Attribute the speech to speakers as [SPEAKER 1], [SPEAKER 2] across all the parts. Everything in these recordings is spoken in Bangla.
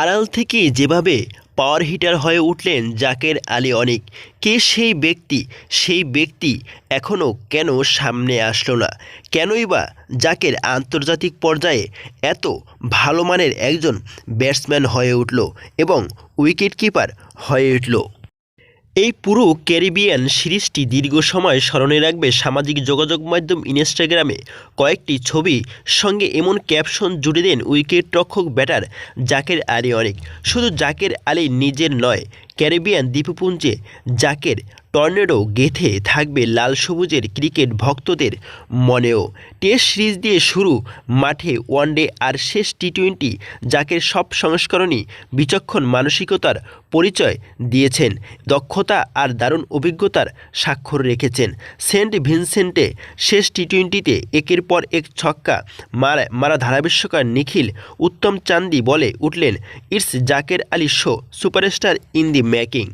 [SPEAKER 1] আড়াল থেকে যেভাবে পাওয়ার হিটার হয়ে উঠলেন জাকের আলী অনেক, কে সেই ব্যক্তি সেই ব্যক্তি এখনও কেন সামনে আসলো না? কেনই বা জাকের আন্তর্জাতিক পর্যায়ে এত ভালো মানের একজন ব্যাটসম্যান হয়ে উঠল এবং উইকেট কিপার হয়ে উঠল? এই পুরো ক্যারিবিয়ান সিরিজটি দীর্ঘ সময় স্মরণে রাখবে সামাজিক যোগাযোগ মাধ্যম ইনস্টাগ্রামে। কয়েকটি ছবি সঙ্গে এমন ক্যাপশন জুড়ে দেন উইকেট রক্ষক ব্যাটার জাকের আলী অনেক। শুধু জাকের আলী নিজের নয় ক্যারিবিয়ান দ্বীপপুঞ্জে জাকের টর্নেডো গেথে থাকবে লাল সবুজের ক্রিকেট ভক্তদের মনেও। টেস্ট সিরিজ দিয়ে শুরু, মাঠে ওয়ানডে আর শেষ টি টোয়েন্টি জাকের সব সংস্করণই বিচক্ষণ মানসিকতার পরিচয় দিয়েছেন, দক্ষতা আর দারুণ অভিজ্ঞতার স্বাক্ষর রেখেছেন। সেন্ট ভিনসেন্টে শেষ টি টোয়েন্টিতে একের পর এক ছক্কা মারা মারা ধারাবিশ্বকার নিখিল উত্তম চান্দি বলে উঠলেন, it's Jaker Ali show, superstar in the making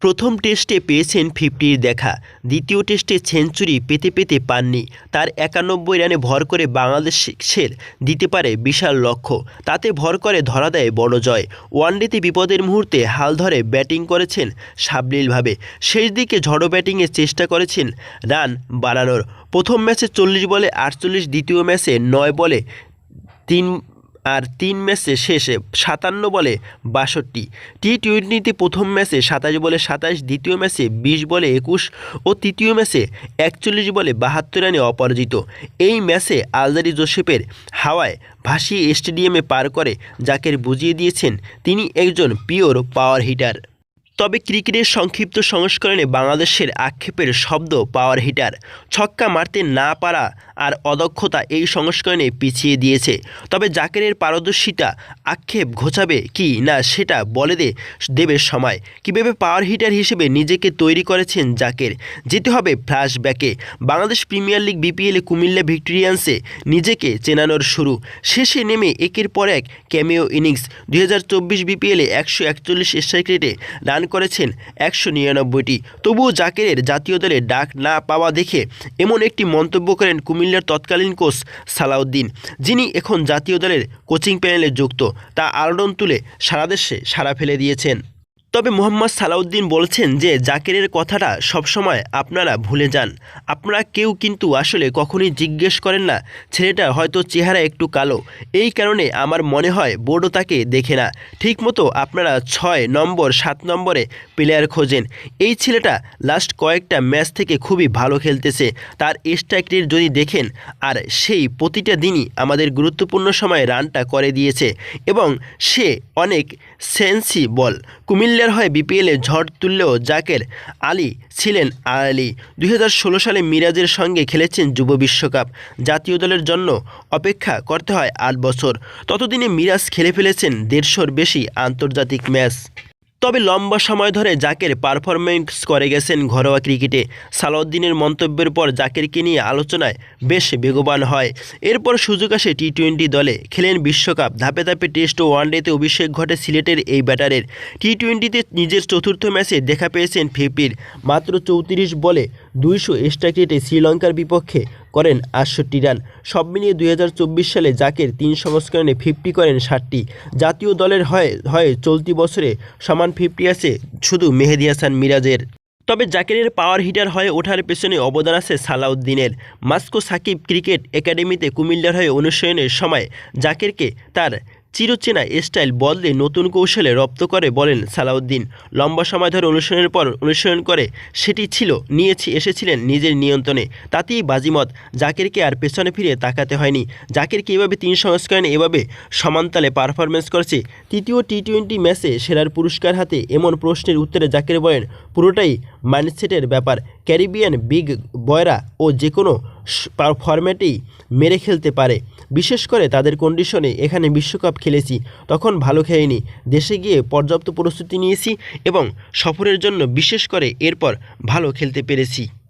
[SPEAKER 1] প্রথম টেস্টে পেয়েছেন ফিফটির দেখা। দ্বিতীয় টেস্টে সেঞ্চুরি পেতে পেতে পাননি। তার একানব্বই রানে ভর করে বাংলাদেশ বাংলাদেশের দিতে পারে বিশাল লক্ষ্য। তাতে ভর করে ধরা দেয় বড় জয়। ওয়ানডেতে বিপদের মুহূর্তে হাল ধরে ব্যাটিং করেছেন সাবলীলভাবে। শেষ দিকে ঝড়ো ব্যাটিংয়ের চেষ্টা করেছেন রান বাড়ানোর। প্রথম ম্যাচে চল্লিশ বলে আটচল্লিশ, দ্বিতীয় ম্যাচে নয় বলে তিন আর তিন ম্যাচে শেষে সাতান্ন বলে বাষট্টি। টি টোয়েন্টিতে প্রথম ম্যাচে সাতাশ বলে সাতাশ, দ্বিতীয় ম্যাচে বিশ বলে একুশ ও তৃতীয় ম্যাচে একচল্লিশ বলে বাহাত্তর রানে অপরাজিত। এই ম্যাচে আলজারি জোসেফের হাওয়ায় ভাসিয়ে স্টেডিয়ামে পার করে জাকের বুঝিয়ে দিয়েছেন তিনি একজন পিওর পাওয়ার হিটার। তবে ক্রিকেটের সংক্ষিপ্ত সংস্করণে বাংলাদেশের আক্ষেপের শব্দ পাওয়ার হিটার। ছক্কা মারতে না পারা আর অদক্ষতা এই সংস্করণে পিছিয়ে দিয়েছে। তবে জাকেরের পারদর্শিতা আক্ষেপ ঘোচাবে কি না সেটা বলে দে দেবে সময়। কীভাবে পাওয়ার হিটার হিসেবে নিজেকে তৈরি করেছেন জাকের? যেতে হবে ফ্ল্যাশব্যাকে। বাংলাদেশ প্রিমিয়ার লিগ বিপিএলে কুমিল্লা ভিক্টোরিয়ান্সে নিজেকে চেনানোর শুরু। শেষে নেমে একের পর এক ক্যামিও ইনিংস। দুই হাজার চব্বিশ বিপিএলে একশো একচল্লিশ স্ট্রাইক রেটে রান করেছেন একশো নিরানব্বইটি। তবুও জাকেরের জাতীয় দলে ডাক না পাওয়া দেখে এমন একটি মন্তব্য করেন কুমিল্লার তৎকালীন কোচ সালাউদ্দিন, যিনি এখন জাতীয় দলের কোচিং প্যানেলে যুক্ত। তা আলোড়ন তুলে সারা দেশে সাড়া ফেলে দিয়েছেন। তবে মোহাম্মদ সালাউদ্দিন বলছেন যে জাকিরের কথাটা সবসময় আপনারা ভুলে যান। আপনারা কেউ কিন্তু আসলে কখনই জিজ্ঞেস করেন না, ছেলেটা হয়তো চেহারা একটু কালো। এই কারণে আমার মনে হয় বোর্ডও তাকে দেখে না। ঠিকমতো আপনারা ছয় নম্বর, সাত নম্বরে প্লেয়ার খোঁজেন। এই ছেলেটা লাস্ট কয়েকটা ম্যাচ থেকে খুবই ভালো খেলতেছে। তার স্ট্রাইক রেট যদি দেখেন, আর সেই প্রতিটা দিনই আমাদের গুরুত্বপূর্ণ সময়ে রানটা করে দিয়েছে। এবং সে অনেক সেন্সি বল কুমিল্লার হয়ে বিপিএলে ঝড় তুললেও জাকের আলী ছিলেন আলী। দুই হাজার ষোলো সালে মিরাজের সঙ্গে খেলেছেন যুব বিশ্বকাপ। জাতীয় দলের জন্য অপেক্ষা করতে হয় আট বছর। ততদিনে মিরাজ খেলে ফেলেছেন দেড়শোর বেশি আন্তর্জাতিক ম্যাচ। তবে লম্বা সময় ধরে জাকের পারফরমেন্স করে গেছেন ঘরোয়া ক্রিকেটে। সালাউদ্দিনের মন্তব্যের পর জাকেরকে নিয়ে আলোচনায় বেশ বেগবান হয়। এরপর সুযোগ আসে টি টোয়েন্টি দলে। খেলেন বিশ্বকাপ। ধাপে ধাপে টেস্ট ও ওয়ানডেতে অভিষেক ঘটে সিলেটের এই ব্যাটারের। টি টোয়েন্টিতে নিজের চতুর্থ ম্যাচে দেখা পেয়েছেন ফিপির। মাত্র চৌত্রিশ বলে দুইশো স্ট্রাইক রেটে শ্রীলঙ্কার বিপক্ষে করেন আটষট্টি রান। সব মিলিয়ে দুই হাজার চব্বিশ সালে জাকের তিন সংস্করণে ফিফটি করেন ষাটটি। জাতীয় দলের হয় হয় চলতি বছরে সমান ফিফটি আছে শুধু মেহেদি হাসান মিরাজের। তবে জাকিরের পাওয়ার হিটার হয়ে ওঠার পেছনে অবদান আছে সালাউদ্দিনের। মাস্কো সাকিব ক্রিকেট একাডেমিতে কুমিল্লার হয়ে অনুশীলনের সময় জাকেরকে তার চিরচেনা স্টাইল বদলে নতুন কৌশলে রপ্ত করে বলেন সালাউদ্দিন। লম্বা সময় ধরে অনুশীলনের পর অনুশীলন করে সেটি ছিল, নিয়েছি, এসেছিলেন নিজের নিয়ন্ত্রণে। তাতেই বাজিমত, জাকিরকে আর পেছনে ফিরে তাকাতে হয়নি। জাকিরকে এভাবে তিন সংস্করণে এভাবে সমানতালে পারফরমেন্স করেছে। তৃতীয় টি টোয়েন্টি ম্যাচে সেরার পুরস্কার হাতে এমন প্রশ্নের উত্তরে জাকির বলেন, পুরোটাই মাইন্ডসেটের ব্যাপার। ক্যারিবিয়ান বিগ বয়রা ও যে কোনো ফরম্যাটেই মেরে খেলতে পারে। বিশেষ করে তাদের কন্ডিশনে এখানে বিশ্বকাপ খেলেছি, তখন ভালো খেয়েনি দেশে গিয়ে পর্যাপ্ত প্রস্তুতি নিয়েছি এবং সফরের জন্য বিশেষ করে এরপর ভালো খেলতে পেরেছি।